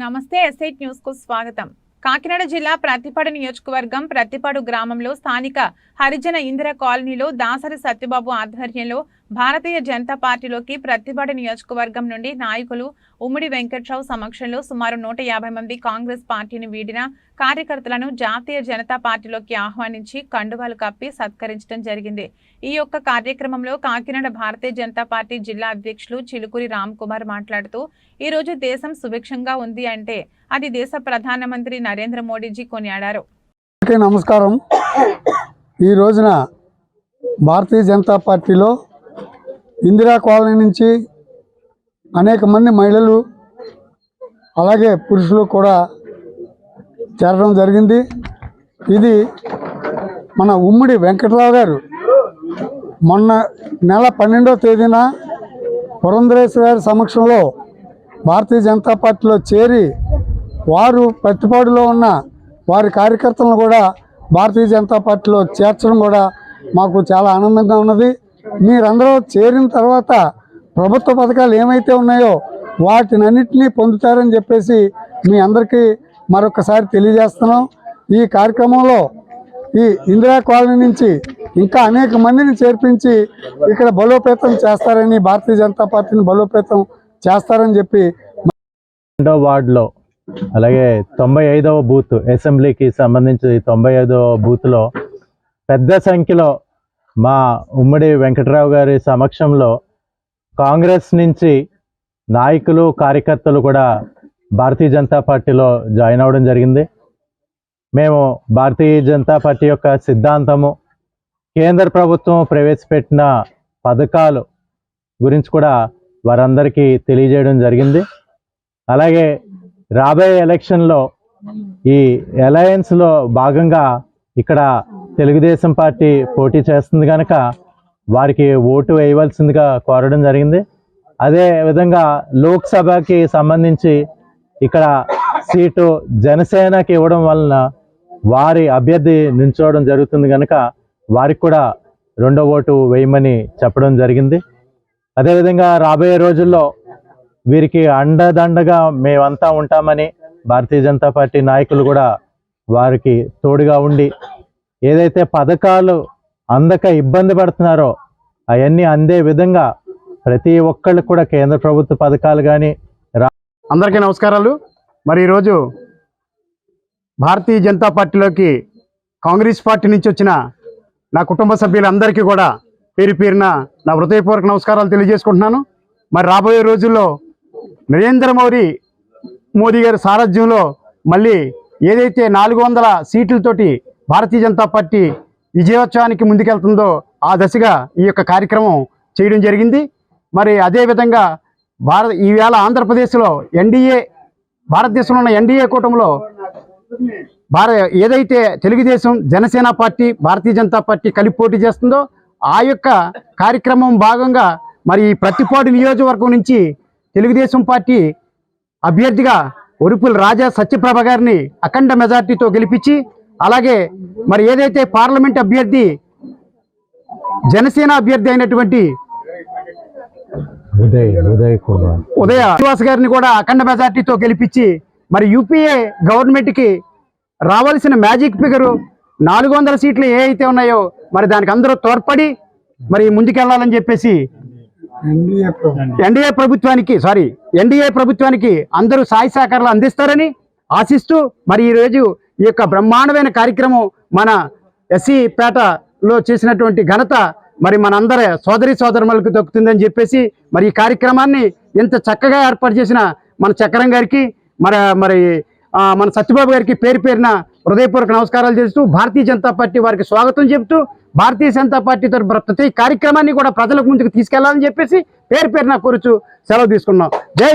నమస్తే ఎస్ఐట్ న్యూస్కు స్వాగతం. కాకినాడ జిల్లా ప్రతిపాడు నియోజకవర్గం ప్రతిపాడు గ్రామంలో స్థానిక హరిజన ఇందిర కాలనీలో దాసరి సత్యబాబు ఆధ్వర్యంలో భారతీయ జనతా పార్టీలోకి ప్రతిపాడు నియోజకవర్గం నుండి నాయకులు ఉమ్మడి వెంకట్రావు సమక్షంలో సుమారు నూట యాభై మంది కాంగ్రెస్ పార్టీని వీడిన కార్యకర్తలను జాతీయ జనతా పార్టీలోకి ఆహ్వానించి కండువాలు కప్పి సత్కరించడం జరిగింది. ఈ యొక్క కార్యక్రమంలో కాకినాడ భారతీయ జనతా పార్టీ జిల్లా అధ్యక్షులు చిలుకూరి రామ్ కుమార్ మాట్లాడుతూ ఈ రోజు దేశం సుభిక్షంగా ఉంది అంటే అది దేశ ప్రధానమంత్రి నరేంద్ర మోడీజీ కొనియాడారు. నమస్కారం. ఈ రోజున భారతీయ జనతా పార్టీలో ఇందిరా కాలనీ నుంచి అనేక మంది మహిళలు అలాగే పురుషులు కూడా చేరడం జరిగింది. ఇది మన ఉమ్మడి వెంకటరావు గారు మొన్న నెల పన్నెండవ తేదీన పురంధరేశ్వర గారి సమక్షంలో భారతీయ జనతా పార్టీలో చేరి వారు పత్తిపాడులో ఉన్న వారి కార్యకర్తలను కూడా భారతీయ జనతా పార్టీలో చేర్చడం కూడా మాకు చాలా ఆనందంగా ఉన్నది. మీరందరూ చేరిన తర్వాత ప్రభుత్వ పథకాలు ఏమైతే ఉన్నాయో వాటినన్నింటినీ పొందుతారని చెప్పేసి మీ అందరికీ మరొకసారి తెలియజేస్తున్నాం. ఈ కార్యక్రమంలో ఈ ఇందిరా కాలనీ నుంచి ఇంకా అనేక మందిని చేర్పించి ఇక్కడ బలోపేతం చేస్తారని భారతీయ జనతా పార్టీని బలోపేతం చేస్తారని చెప్పి రెండో వార్డులో అలాగే తొంభై ఐదవ బూత్ అసెంబ్లీకి సంబంధించి తొంభై ఐదవ బూత్లో పెద్ద సంఖ్యలో మా ఉమ్మడి వెంకటరావు గారి సమక్షంలో కాంగ్రెస్ నుంచి నాయకులు కార్యకర్తలు కూడా భారతీయ జనతా పార్టీలో జాయిన్ అవ్వడం జరిగింది. మేము భారతీయ జనతా పార్టీ యొక్క సిద్ధాంతము కేంద్ర ప్రభుత్వం ప్రవేశపెట్టిన పథకాలు గురించి కూడా వారందరికీ తెలియజేయడం జరిగింది. అలాగే రాబోయే ఎలక్షన్లో ఈ అలయన్స్లో భాగంగా ఇక్కడ తెలుగుదేశం పార్టీ పోటీ చేస్తుంది కనుక వారికి ఓటు వేయవలసిందిగా కోరడం జరిగింది. అదే విధంగా లోక్సభకి సంబంధించి ఇక్కడ సీటు జనసేనకి ఇవ్వడం వలన వారి అభ్యర్థి నిల్చోవడం జరుగుతుంది కనుక వారికి కూడా రెండో ఓటు వేయమని చెప్పడం జరిగింది. అదేవిధంగా రాబోయే రోజుల్లో వీరికి అండదండగా మేమంతా ఉంటామని భారతీయ జనతా పార్టీ నాయకులు కూడా వారికి తోడుగా ఉండి ఏదైతే పథకాలు అందక ఇబ్బంది పడుతున్నారో అవన్నీ అందే విధంగా ప్రతి ఒక్కళ్ళకి కూడా కేంద్ర ప్రభుత్వ పథకాలు కానీ అందరికీ నమస్కారాలు. మరి ఈరోజు భారతీయ జనతా పార్టీలోకి కాంగ్రెస్ పార్టీ నుంచి వచ్చిన నా కుటుంబ సభ్యులందరికీ కూడా పేరు పేరిన నా హృదయపూర్వక నమస్కారాలు తెలియజేసుకుంటున్నాను. మరి రాబోయే రోజుల్లో నరేంద్ర మోదీ మోదీ గారి సారథ్యంలో మళ్ళీ ఏదైతే నాలుగు వందల సీట్లతోటి భారతీయ జనతా పార్టీ విజయోత్సవానికి ముందుకెళ్తుందో ఆ దశగా ఈ యొక్క కార్యక్రమం చేయడం జరిగింది. మరి అదేవిధంగా భారత ఈవేళ ఆంధ్రప్రదేశ్లో ఎన్డీఏ భారతదేశంలో ఉన్న ఎన్డీఏ కూటమిలో భార ఏదైతే తెలుగుదేశం జనసేన పార్టీ భారతీయ జనతా పార్టీ కలిపి పోటీ చేస్తుందో ఆ యొక్క కార్యక్రమం భాగంగా మరి ఈ ప్రతిపాడు నియోజకవర్గం నుంచి తెలుగుదేశం పార్టీ అభ్యర్థిగా ఒరుపుల రాజా సత్యప్రభ గారిని అఖండ మెజార్టీతో గెలిపించి అలాగే మరి ఏదైతే పార్లమెంట్ అభ్యర్థి జనసేన అభ్యర్థి అయినటువంటి ఉదయ్ శ్రీనివాస్ గారిని కూడా అఖండ మెజార్టీతో గెలిపించి మరి యూపీఏ గవర్నమెంట్కి రావాల్సిన మ్యాజిక్ ఫిగరు నాలుగు వందల సీట్లు ఏ అయితే ఉన్నాయో మరి దానికి అందరూ తోడ్పడి మరి ముందుకెళ్ళాలని చెప్పేసి ఎన్డీఏ ప్రభుత్వం ఎన్డీఏ ప్రభుత్వానికి సారీ ఎన్డీఏ ప్రభుత్వానికి అందరూ సాయి సహకారాలు అందిస్తారని ఆశిస్తూ మరి ఈ రోజు ఈ యొక్క బ్రహ్మాండమైన కార్యక్రమం మన ఎస్సీపేటలో చేసినటువంటి ఘనత మరి మనందరి సోదరి సోదరులకు దక్కుతుందని చెప్పేసి మరి ఈ కార్యక్రమాన్ని ఇంత చక్కగా ఏర్పాటు చేసిన మన చక్రం గారికి మరి మరి మన సత్యబాబు గారికి పేరు పేరున హృదయపూర్వక నమస్కారాలు చేస్తూ భారతీయ జనతా పార్టీ వారికి స్వాగతం చెబుతూ భారతీయ జనతా పార్టీ తరఫున ప్రతి కార్యక్రమాన్ని కూడా ప్రజలకు ముందుకు తీసుకెళ్ళాలని చెప్పేసి పేరు పేరున కూర్చు సెలవు తీసుకున్నాం. జై